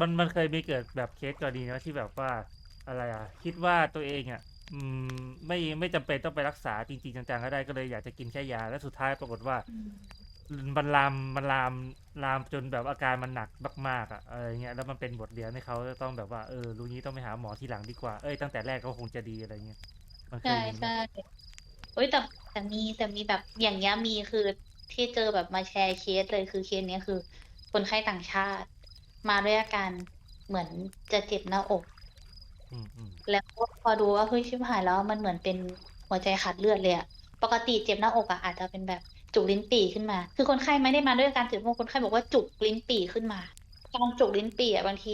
มันมันเคยมีเกิดแบบเคสกรณีนะที่แบบว่าอะไรอะ คิดว่าตัวเองอะอืมไม่ไม่จำเป็นต้องไปรักษาจริงๆจังๆก็ได้ก็เลยอยากจะกินแค่ยาแล้วสุดท้ายปรากฏว่า มันลามมันลามลามจนแบบอาการมันหนักมากๆอะอะไรเงี้ยแล้วมันเป็นบทเรียนให้เขาต้องแบบว่าเออรู้งี้ต้องไปหาหมอทีหลังดีกว่าเอ้ยตั้งแต่แรกก็คงจะดีอะไรเงี้ยมันเคยใช่มีไหมใช่โอ้ยแต่แต่มีแต่มีแบบอย่างเงี้ยมีคือที่เจอแบบมาแชร์เคสเลยคือเคสเนี้ยคือ คนไข้ต่างชาติ มาด้วยอาการเหมือนจะเจ็บหน้าอก อืมอืมแล้วพอดูว่าเฮ้ยชิบหายแล้วมันเหมือนเป็นหัวใจขาดเลือดเลยอะปกติเจ็บหน้าอกอะอาจจะเป็นแบบจุกลิ้นปี่ขึ้นมา คือคนไข้ไม่ได้มาด้วยอาการเจ็บหน้าอกคนไข้บอกว่าจุกลิ้นปี่ขึ้นมาการจุกลิ้นปี่อะบางที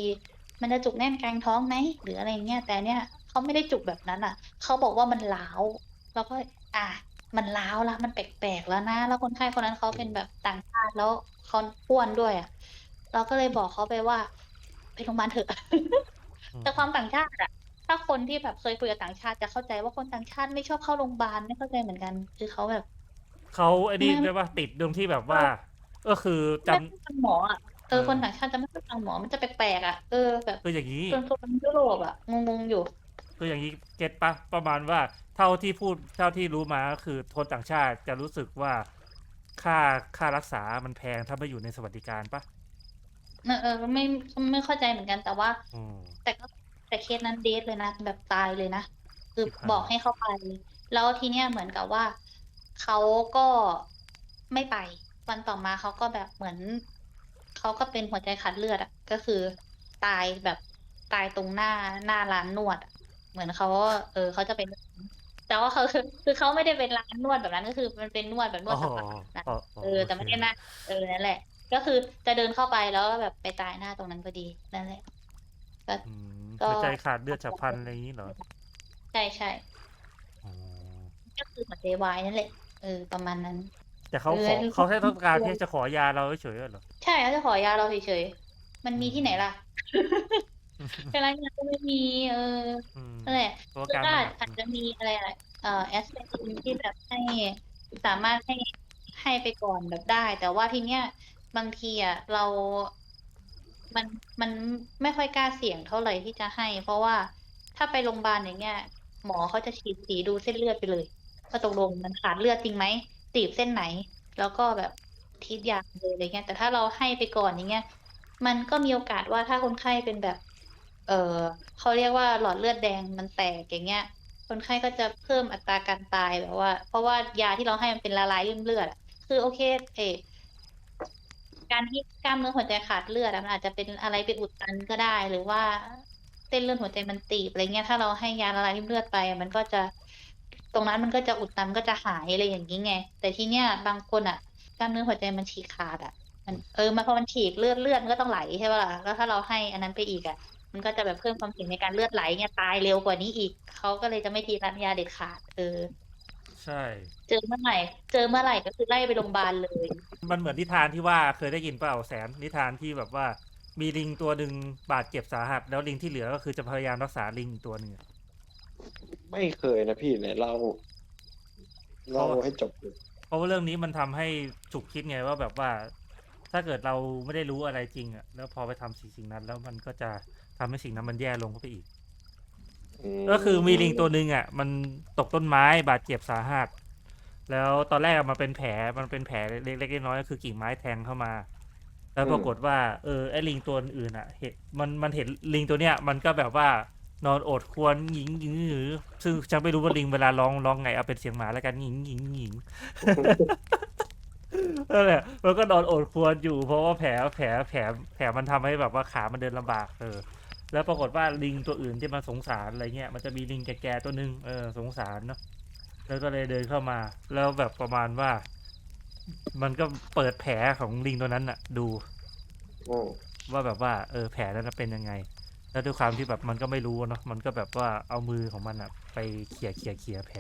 มันจะจุกแน่นกลางท้องไหมหรืออะไรเงี้ยแต่เนี่ยเขาไม่ได้จุกแบบนั้นอะเขาบอกว่ามันล้าวแล้วก็ อะมันล้าวแล้วมันแปลกๆแล้วนะ แล้วคนไข้คนนั้นเขาเป็นแบบต่างชาติแล้วเขาอ้วนด้วยอะ เราก็เลยบอกเขาไปว่า ไปโรงพยาบาลเถอะอืมแต่ความต่างชาติอะถ้าคนที่แบบเคยคุยกับต่างชาติจะเข้าใจว่าคนต่างชาติไม่ชอบเข้าโรงพยาบาลไม่เข้าใจเหมือนกัน คือเขาแบบ เขาไอ้นี่ไม่ ด้วยว่าติดตรงที่แบบว่า ก็คือจำ ไม่ค่อยฟังหมออะเออเออ คนต่างชาติจะไม่ค่อยฟังหมอมันจะแปลกๆอะเออแบบคืออย่างนี้ ส่วนคนยุโรปอะงงๆอยู่ คืออย่างนี้เก็ตปะประมาณว่าเท่าที่พูดเท่าที่รู้มาก็คือคนต่างชาติจะรู้สึกว่าค่าค่ารักษามันแพงถ้าไม่อยู่ในสวัสดิการปะ เออเออไม่ไม่เข้าใจเหมือนกันแต่ว่า อืม แต่ก็แต่เคสนั้นเดทเลยนะแบบตายเลยนะคือชิบหาย บอกให้เขาไป แล้วทีเนี้ยเหมือนกับว่าเขาก็ไม่ไป วันต่อมาเขาก็แบบเหมือนเขาก็เป็นหัวใจขาดเลือดอะ ก็คือตายแบบตายตรงหน้าหน้าร้านนวดอะเหมือนเขาเออเขาจะเป็น แต่ว่าเขาคือคือเขาไม่ได้เป็นร้านนวดแบบนั้นก็คือมันเป็นนวดแบบนวดสปานะ อ๋อเออแต่ไม่ได้นะเออนั่นแหละ ก็คือจะเดินเข้าไปแล้วก็แบบไปตายหน้าตรงนั้นพอดีนั่นแหละก็อืมก็ หัวใจขาดเลือดฉับพลันอะไรอย่างนี้เหรอใช่ใช่อ๋อก็คือหัวใจวายนั่นแหละเออประมาณนั้น แต่เขาขอเออเขาแค่ต้องการที่จะขอยาเราเฉยๆเหรอใช่เขาจะขอยาเราเฉยๆมันมีที่ไหนล่ะแต่ร้านยาก็ไม่มี เอออืมนั่นแหละเพราะว่าคือการก็มันหนักอาจจะมีอะไรอะไรเอ่อแอสไพรินที่แบบให้สามารถให้ให้ไปก่อนแบบได้ แต่ว่าทีเนี้ย บางทีอะเรามันมันไม่ค่อยกล้าเสี่ยงเท่าไหร่ที่จะให้ เพราะว่าถ้าไปโรงพยาบาลอย่างเงี้ย หมอเขาจะฉีดสีดูเส้นเลือดไปเลยว่าตกลงมันขาดเลือดจริงไหมตีบเส้นไหน แล้วก็แบบทิศยาเลยอะไรเงี้ย แต่ถ้าเราให้ไปก่อนอย่างเงี้ย มันก็มีโอกาสว่าถ้าคนไข้เป็นแบบ เออเขาเรียกว่าหลอดเลือดแดงมันแตกอย่างเงี้ย คนไข้ก็จะเพิ่มอัตราการตายแบบว่า เพราะว่ายาที่เราให้มันเป็นละลายริ่มเลือดคือโอเค เออ การที่กล้ามเนื้อหัวใจขาดเลือดอะมันอาจจะเป็นอะไรเป็นอุดตันก็ได้ หรือว่าเส้นเลือดหัวใจมันตีบอะไรเงี้ย ถ้าเราให้ยาละลายริ่มเลือดไป มันก็จะตรงนั้นมันก็จะอุดตันก็จะหายอะไรอย่างนี้ไง แต่ที่เนี้ยบางคนอะกล้ามเนื้อหัวใจมันฉีกขาดอะมันเออมันพอมันฉีกเลือดเลือดมันก็ต้องไหลใช่ป่ะล่ะแล้วถ้าเราให้อันนั้นไปอีกอะมันก็จะแบบเพิ่มความเสี่ยงในการเลือดไหลเนี่ยตายเร็วกว่านี้อีกเขาก็เลยจะไม่ทีรับยาเด็ดขาดเออ ช่ เจอเมื่อไหร่ เจอเมื่อไหร่ก็คือไล่ไปโรงพยาบาลเลย มันเหมือนนิทานที่ว่าเคยได้ยินเปล่าแสนนิทานที่แบบว่า มีลิงตัวหนึ่งบาดเจ็บสาหัส แล้วลิงที่เหลือก็คือจะพยายามรักษาลิงอีกตัวหนึ่งอะไม่เคยนะพี่เนี่ยเล่าเล่าให้จบเลยเพราะว่าเรื่องนี้มันทำให้ฉุกคิดไงว่าแบบว่า ถ้าเกิดเราไม่ได้รู้อะไรจริงอะแล้วพอไปทำสิ่งสิ่งนั้น แล้วมันก็จะทำให้สิ่งนั้นมันแย่ลงเข้าไปอีกม ก็คือมีลิงตัวหนึ่งอะ มันตกต้นไม้บาดเจ็บสาหัส แล้วตอนแรกอะมันเป็นแผลมันเป็นแผลเล็กๆน้อยๆก็คือกิ่งไม้แทงเข้ามา แล้วปรากฏว่า เออไอ้ลิงตัวอื่นอะ เห็นมันมันเห็นลิงตัวเนี้ย มันก็แบบว่านอนอดควรหญิงหญิงหรือซึ่งฉันไม่รู้ว่าลิงเวลาร้องร้องไงเอาเป็นเสียงหมาแล้วกันหญิงหญิงหญิงนั่นแหละมันก็นอนอดควรอยู่เพราะว่าแผลแผลแผลแผลมันทำให้แบบว่าขามันเดินลำบากเออ แล้วปรากฏว่าลิงตัวอื่นที่มันสงสารอะไรเงี้ยมันจะมีลิงแก่ๆตัวหนึ่งเออสงสารเนาะแล้วก็เลยเดินเข้ามา แล้วแบบประมาณว่า มันก็เปิดแผลของลิงตัวนั้นอะดูอืมว่าแบบว่าเออแผลนั้นนะเป็นยังไง แล้วด้วยความที่แบบมันก็ไม่รู้เนาะมันก็แบบว่าเอามือของมันอะไปเขี่ยเขี่ยเขี่ยแผล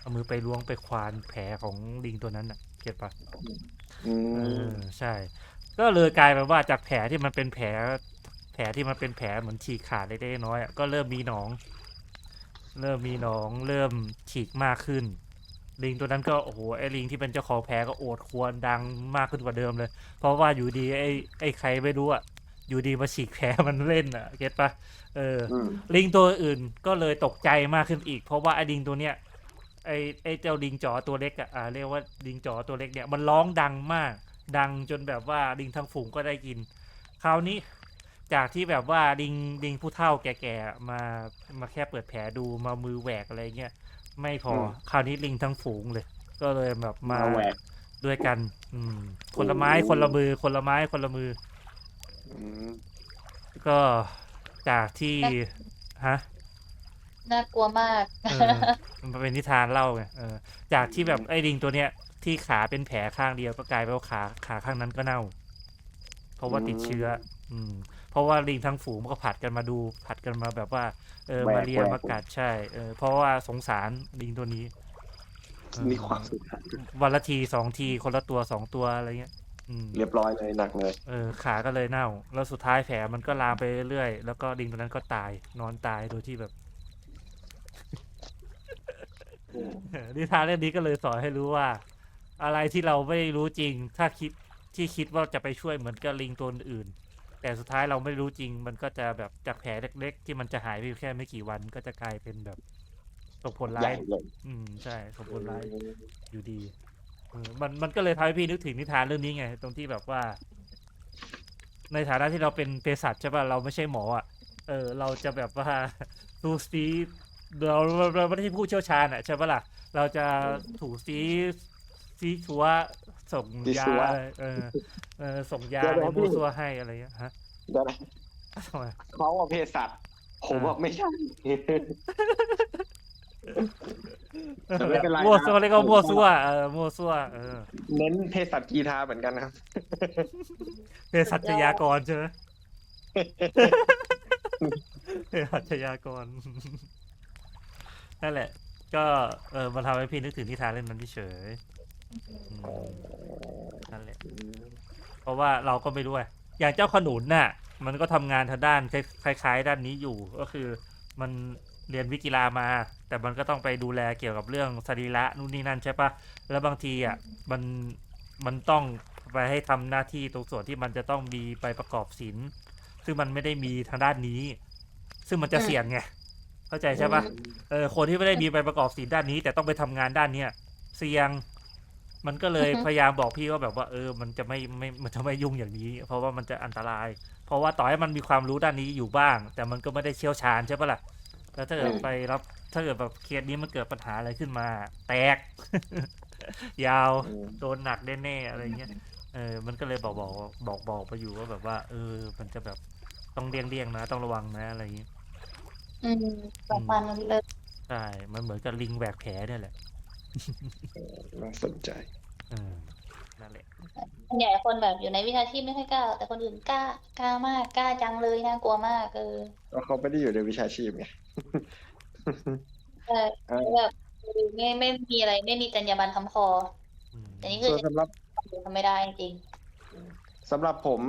เอามือไปล้วงไปควานแผลของลิงตัวนั้นอะเก็ตปะอืเอมอใช่ ก็เลยกลายเป็นว่าจากแผลที่มันเป็นแผล แผลที่มันเป็นแผลเหมือนฉีกขาดเล็กๆน้อยๆอะก็เริ่มมีหนอง เริ่มมีหนอง เริ่มฉีกมากขึ้น ลิงตัวนั้นก็โอ้โหไอ้ลิงที่เป็นเจ้าของแผลก็โอดครวรดังมากขึ้นกว่าเดิมเลย เพราะว่าอยู่ดีไอ้ไอ้ใครไม่รู้อะอยู่ดีมาฉีกแผลมันเล่นอะเก็ตปะเอออืมลิงตัวอื่นก็เลยตกใจมากขึ้นอีก เพราะว่าไอ้ลิงตัวเนี้ยไอ้ไอ้เจ้าลิงจ๋อตัวเล็กอะอ่าเรียกว่าลิงจ๋อตัวเล็กเนี่ยมันร้องดังมาก ดังจนแบบว่าลิงทั้งฝูงก็ได้ยิน คราวนี้ จากที่แบบว่าลิงลิงผู้เฒ่าแก่ๆมามาแค่เปิดแผลดูมามือแหวกอะไรเงี้ยไม่พออม คราวนี้ลิงทั้งฝูงเลย ก็เลยแบบมามาแหวก ด้วยกัน อืม คนละไม้โอ้โหคนละมือ คนละไม้คนละมือ อืมก็จากที่ฮะ น่ากลัวมาก เออมันเป็นนิทานเล่าไงเออจากที่แบบไอ้ลิงตัวเนี้ยที่ขาเป็นแผลข้างเดียวก็กลายเป็นว่าขาขาข้างนั้นก็เน่า เพราะว่าติดเชื้อ อืม เพราะว่าลิงทั้งฝูงมันก็ผัดกันมาดู ผัดกันมาแบบว่าเออแหวกมาเลียแหวกมากัดใช่เออเพราะว่าสงสารลิงตัวนี้เออมีความสุขวันละทีสองทีคนละตัวสองตัวอะไรเงี้ยอืมเรียบร้อยเลยหนักเลยเออขาก็เลยเน่า แล้วสุดท้ายแผลมันก็ลามไปเรื่อยๆแล้วก็ลิงตัวนั้นก็ตายนอนตายโดยที่แบบเออนิทานเรื่องนี้ก็เลยสอนให้รู้ว่า อะไรที่เราไม่รู้จริง ถ้าคิดที่คิดว่าจะไปช่วยเหมือนกับลิงตัวอื่น แต่สุดท้ายเราไม่รู้จริง มันก็จะแบบจากแผลเล็ก ๆ ที่มันจะหายไปแค่ไม่กี่วันก็จะกลายเป็นแบบส่งผลใหร้าญ่ยเลยอืมใช่ส่งผลร้ายอยู่ดีเออมันมันก็เลยทำให้พี่นึกถึงนิทานเรื่องนี้ไง ตรงที่แบบว่า ในฐานะที่เราเป็นเภสัชใช่ป่ะเราไม่ใช่หมออะเออ เราจะแบบว่าดูซีเราเราเราไม่ได้ผู้เชี่ยวชาญอะใช่ป่ะล่ะเราจะถูซีซีชัว ส่งซียาซัวเออเออส่งยาเดี๋ยวอะไรนะมูพี่ซัวให้อะไรเงี้ยฮะเดี๋ยวนะทำไมเขาอะเภสัชผมอะไม่ใช่แต่ไม่เป็นไรนะมั่วซัวเรียกว่ามั่วซัวเออมั่วซัวเออเน้นเภสัชกีทาเหมือนกันครับเภสัชยากรใช่ไหมเภสัชยากรนั่นแหละ ก็เออมันทำให้พี่นึกถึงนิทานเรื่องนั้นเฉยๆอืม นั่นแหละ เพราะว่าเราก็ไม่รู้ไงอย่างเจ้าขนุนน่ะ มันก็ทำงานทางด้านคล้าย ๆ ด้านนี้อยู่ ก็คือมันเรียนวิกีฬามา แต่มันก็ต้องไปดูแลเกี่ยวกับเรื่องสรีระนู่นนี่นั่นใช่ปะแล้วบางทีอะมันมันต้องไปให้ทำหน้าที่ตรงส่วนที่มันจะต้องมีไปประกอบศิลป์ซึ่งมันไม่ได้มีทางด้านนี้ ซึ่งมันจะเสี่ยงไงเข้าใจใช่ปะเออคนที่ไม่ได้มีใบประกอบศิลป์ด้านนี้ แต่ต้องไปทำงานด้านเนี้ยเสี่ยง มันก็เลยอือฮึพยายามบอกพี่ว่าแบบว่า เออ มันจะไม่ไม่มันจะไม่ยุ่งอย่างนี้ เพราะว่ามันจะอันตราย เพราะว่าต่อให้มันมีความรู้ด้านนี้อยู่บ้าง แต่มันก็ไม่ได้เชี่ยวชาญใช่ปะล่ะแล้วถ้าเกิดอืมไปรับถ้าเกิดแบบเคสนี้มันเกิดปัญหาอะไรขึ้นมา แตก ยาวอืมโดนหนักแน่ๆอะไรเงี้ยเออ มันก็เลยบอกบอกบอกบอกไปอยู่ว่าแบบว่า เออ มันจะแบบต้องเลี่ยงเลี่ยงๆนะ ต้องระวังนะอะไรอย่างงี้อืมประมาณนั้นเลยใช่มันเหมือนกับลิงแหวกแผลเนี่ยแหละ น่าสนใจเออนั่นแหละส่วนใหญ่คนแบบอยู่ในวิชาชีพไม่ค่อยกล้า แต่คนอื่นกล้ากล้ามากกล้าจังเลยน่ากลัวมากเออก็เขาไม่ได้อยู่ในวิชาชีพไงใช่เออแบบไม่ไม่มีอะไรไม่มีจรรยาบรรณคำคออืมแต่นี่คือส่วนสำหรับ ทำไม่ได้จริงสำหรับผม